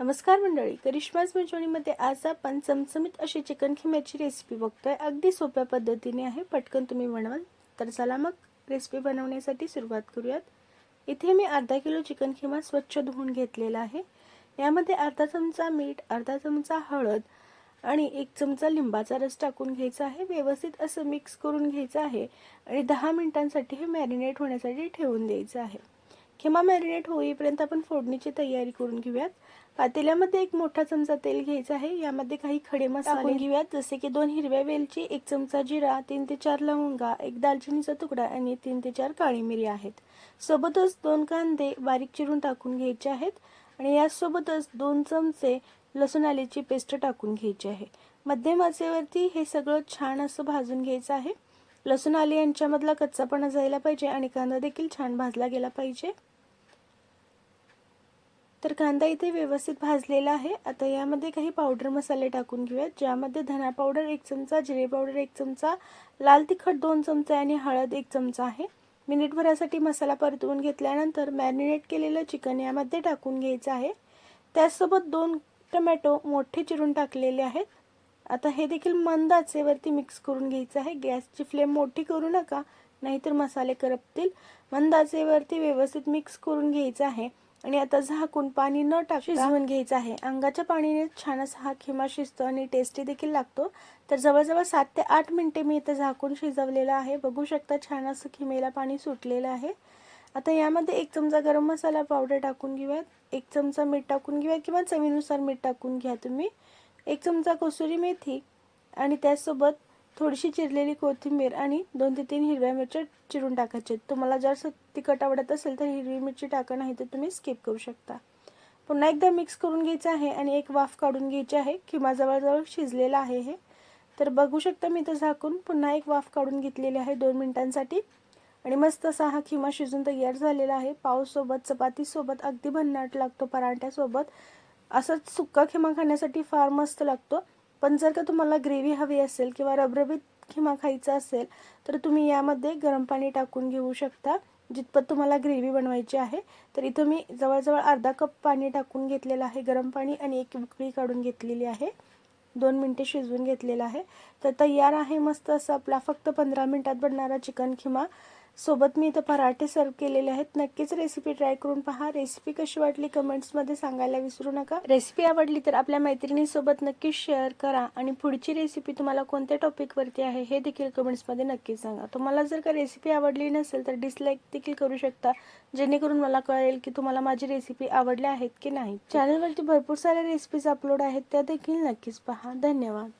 नमस्कार मंडळी करिश्माज मंचवणीमध्ये आज आपण चमचमीत अशी चिकन खिम्याची रेसिपी बघतोय. अगदी सोप्या पद्धतीने आहे. पटकन तुम्ही बनवाल. तर चला मग रेसिपी बनवण्यासाठी सुरुवात करूयात. इथे मी अर्धा किलो चिकन खिमा स्वच्छ धुवून घेतलेला आहे. यामध्ये अर्धा चमचा मीठ अर्धा चमचा हळद आणि एक चमचा लिंबाचा रस टाकून घ्यायचा आहे. व्यवस्थित असं मिक्स करून घ्यायचं आहे आणि दहा मिनिटांसाठी हे मॅरिनेट होण्यासाठी ठेवून द्यायचं आहे. खिमा मॅरिनेट होईपर्यंत आपण फोडणीची तयारी करून घेऊयात. पातेल्यामध्ये एक मोठा चमचा तेल घ्यायचा आहे. यामध्ये काही खडे मसाले घेऊयात. जसे की दोन हिरव्या वेलची एक चमचा जिरा तीन ते चार लवंगा एक दालचिनीचा तुकडा आणि तीन ते चार काळी मिरी आहेत. सोबतच दोन कांदे बारीक चिरून टाकून घ्यायचे आहेत आणि यासोबतच दोन चमचे लसूण आल्याची पेस्ट टाकून घ्यायची आहे. मध्यम आचेवरती हे सगळं छान असं भाजून घ्यायचं आहे. लसूण आले यांच्यामधला कच्चापणा जायला पाहिजे आणि कांदा देखील छान भाजला गेला पाहिजे. तर कांदा इथे व्यवस्थित भाजलेला आहे. आता यामध्ये काही पावडर मसाले टाकून घेऊयात. ज्यामध्ये धना पावडर एक चमचा जिरे पावडर एक चमचा लाल तिखट दोन चमचे आणि हळद एक चमचा आहे. मिनिटभरासाठी मसाला परतवून घेतल्यानंतर मॅरिनेट केलेलं चिकन यामध्ये टाकून घ्यायचं आहे. त्याचसोबत दोन टमॅटो मोठे चिरून टाकलेले आहेत. आता हे देखील मंद आचेवरती मिक्स करून घ्यायचं आहे. गॅसची फ्लेम मोठी करू नका नाहीतर मसाले करपतील. मंद आचेवरती व्यवस्थित मिक्स करून घ्यायचं आहे. आणि आता झाकून पाणी न टाक शिजवून घ्यायचं आहे. अंगाच्या पाणीने छान असा हा खिमा शिजतो आणि टेस्टी देखील लागतो. तर जवळजवळ सात ते आठ मिनिटे मी इथं झाकून शिजवलेलं आहे. बघू शकता छान असं खिमेला पाणी सुटलेलं आहे. आता यामध्ये एक चमचा गरम मसाला पावडर टाकून घेऊयात. एक चमचा मीठ टाकून घेऊयात किंवा चवीनुसार मीठ टाकून घ्या तुम्ही. एक चमचा कसुरी मेथी आणि त्याचसोबत थोडीशी चिरलेली कोथिंबीर आणि दोन ते तीन हिरव्या मिरच्या चिरून टाकायचे. तुम्हाला जर तिखट आवडत असेल तर हिरवी मिरची टाका नाही तर तुम्ही स्किप करू शकता. पुन्हा एकदा मिक्स करून घ्यायचं आहे आणि एक वाफ काढून घ्यायची आहे. किंवा जवळजवळ शिजलेलं आहे हे. तर बघू शकता मी तर झाकून पुन्हा एक वाफ काढून घेतलेली आहे दोन मिनिटांसाठी. आणि मस्त असा हा खिमा शिजून तयार झालेला आहे. पावसोबत चपातीसोबत अगदी भन्नाट लागतो पराठ्यासोबत. असंच सुक्का खिमा खाण्यासाठी फार मस्त लागतो. पण जर का तुम्हाला ग्रेव्ही हवी असेल किंवा रबरबीत खिमा खायचा असेल तर तुम्ही यामध्ये गरम पाणी टाकून घेऊ शकता. जितपत तुम्हाला ग्रेव्ही बनवायची आहे तर इथं मी जवळजवळ अर्धा कप पाणी टाकून घेतलेलं आहे. गरम पाणी आणि एक उकळी काढून घेतलेली आहे. दोन मिनटे शिजवून घेतलेलं आहे. तर तयार आहे मस्त असं आपला फक्त पंधरा मिनटात बनणारा चिकन खिमा. सोबत मी इथं पराठे सर्व केलेले आहेत. नक्कीच रेसिपी ट्राय करून पहा. रेसिपी कशी वाटली कमेंट्समध्ये सांगायला विसरू नका. रेसिपी आवडली तर आपल्या मैत्रिणीसोबत नक्कीच शेअर करा आणि पुढची रेसिपी तुम्हाला कोणत्या टॉपिकवरती आहे हे देखील कमेंट्समध्ये नक्कीच सांगा. तुम्हाला जर का रेसिपी आवडली नसेल तर डिसलाईक देखील करू शकता जेणेकरून मला कळेल की तुम्हाला माझी रेसिपी आवडल्या आहेत की नाही. चॅनलवरती भरपूर साऱ्या रेसिपीज अपलोड आहेत त्या देखील नक्कीच पहा. धन्यवाद.